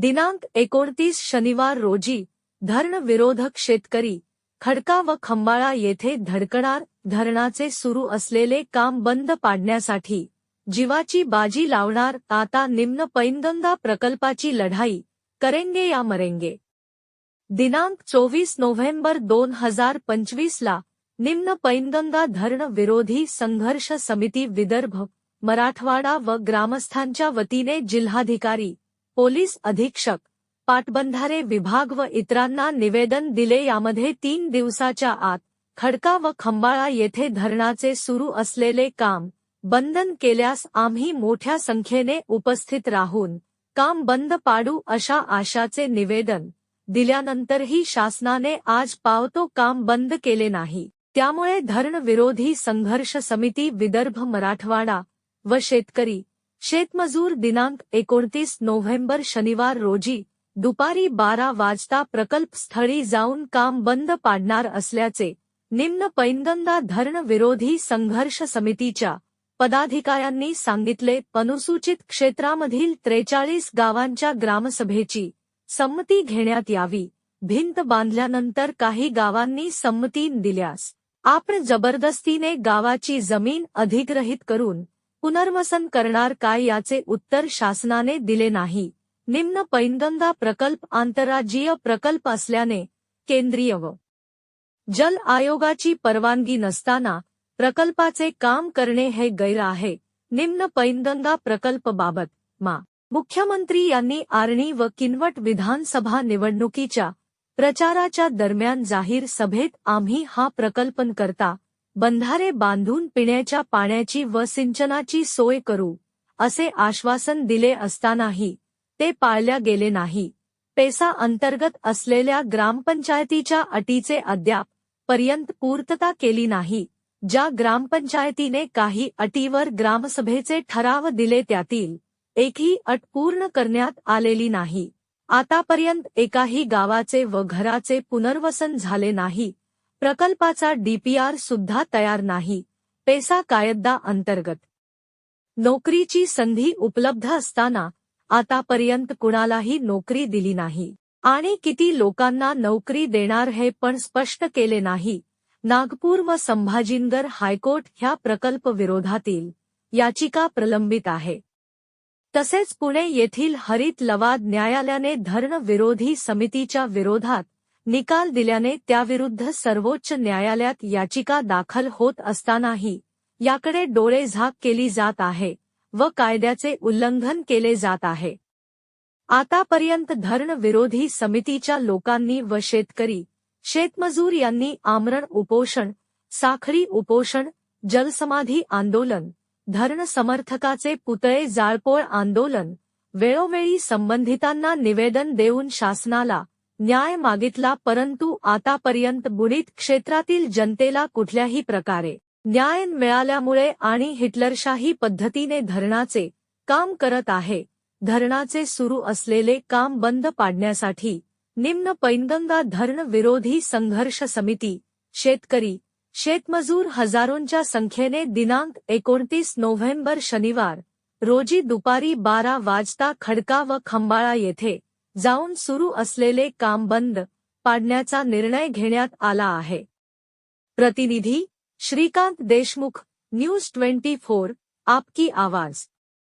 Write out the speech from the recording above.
दिनांक एकोणतीस शनिवार रोजी धरण विरोधक शेतकरी खडका व खंबाळा येथे धडकणार धरणाचे सुरू असलेले काम बंद पाडण्यासाठी जीवाची बाजी लावणार आता निम्न पैनगंगा प्रकल्पाची लढाई करेंगे या मरेंगे. दिनांक चोवीस नोव्हेंबर दोन हजार पंचवीसला निम्न पैनगंगा धरण विरोधी संघर्ष समिती विदर्भ मराठवाडा व ग्रामस्थांच्या वतीने जिल्हाधिकारी पोलीस अधीक्षक पाटबंधारे विभाग व इतरांना निवेदन दिले यामध्ये तीन दिवसाच्या आत खडका व खंबाळा येथे धरणाचे सुरू असलेले काम बंधन केल्यास आम्ही मोठ्या संख्येने उपस्थित राहून काम बंद पाडू अशा आशाचे निवेदन दिल्यानंतरही शासनाने आज पावतो काम बंद केले नाही. त्यामुळे धरण विरोधी संघर्ष समिती विदर्भ मराठवाडा व शेतकरी शेतमजूर दिनांक एकोणतीस नोव्हेंबर शनिवार रोजी दुपारी बारा वाजता प्रकल्प स्थळी जाऊन काम बंद पाडणार असल्याचे निम्न पैनगंगा धरण विरोधी संघर्ष समितीच्या पदाधिकाऱ्यांनी सांगितले. अनुसूचित क्षेत्रामधील त्रेचाळीस गावांच्या ग्रामसभेची संमती घेण्यात यावी. भिंत बांधल्यानंतर काही गावांनी संमती दिल्यास आपण जबरदस्तीने गावाची जमीन अधिग्रहित करून पुनर्वसन करणार काय याचे उत्तर शासनाने दिले नाही. निम्न पैनगंगा प्रकल्प आंतरराज्यीय प्रकल्प असल्याने केंद्रीय व जल आयोगाची परवानगी नसताना प्रकल्पाचे काम करणे हे गैर आहे. निम्न पैनगंगा प्रकल्पबाबत मा. मुख्यमंत्री यांनी आर्णी व किनवट विधानसभा निवडणुकीच्या प्रचाराच्या दरम्यान जाहीर सभेत आम्ही हा प्रकल्पन करता बंधारे बांधून पिण्याच्या पाण्याची व सिंचनाची सोय करू असे आश्वासन दिले असतानाही ते पाळल्या गेले नाही. पेसा अंतर्गत असलेल्या ग्रामपंचायतीच्या अटीचे अद्याप पर्यंत पूर्तता केली नाही ज्या ग्रामपंचायतीने काही अटीवर ग्रामसभेचे ठराव दिले त्यातील एकही अट पूर्ण करण्यात आलेली नाही. आतापर्यंत एकाही गावाचे व घराचे पुनर्वसन झाले नाही. प्रकल्पाचा डीपीआर सुद्धा तयार नाही. पेसा कायदा अंतर्गत. नोकरीची संधी उपलब्ध असताना आतापर्यंत कुणालाही नोकरी दिली नाही. आणि किती लोकांना नोकरी देणार हे पण स्पष्ट केले नाही. नागपूर व संभाजीनगर हायकोर्ट ह्या प्रकल्प विरोधातील याचिका प्रलंबित आहे. तसेच पुणे येथील हरित लवाद न्यायालयाने धरण विरोधी समितीच्या विरोधात निकाल दिल्याने त्याविरुद्ध सर्वोच्च न्यायालयात याचिका दाखल होत असतानाही याकडे डोळे झाक केली जात आहे व कायद्याचे उल्लंघन केले जात आहे. आतापर्यंत धरण विरोधी समितीच्या लोकांनी व शेतकरी शेतमजूर यांनी आमरण उपोषण साखरी उपोषण जलसमाधी आंदोलन धरण समर्थकाचे पुतळे जाळपोळ आंदोलन वेळोवेळी संबंधितांना निवेदन देऊन शासनाला न्याय मागितला परंतु आतापर्यंत बुडीत क्षेत्रातील जनतेला कुठल्याही प्रकारे न्याय मिळाल्यामुळे आणि हिटलरशाही पद्धतीने धरणाचे काम करत आहे धरणाचे सुरू असलेले काम बंद पाडण्यासाठी निम्न पैनगंगा धरण विरोधी संघर्ष समिती शेतकरी शेतमजूर हजारोंच्या संख्येने दिनांक एकोणतीस नोव्हेंबर शनिवार रोजी दुपारी बारा वाजता खडका व खंबाळा येथे जाऊन सुरू असलेले काम बंद पाडण्याचा निर्णय घेण्यात आला आहे. प्रतिनिधी Shrikant Deshmukh news twenty four आपकी आवाज.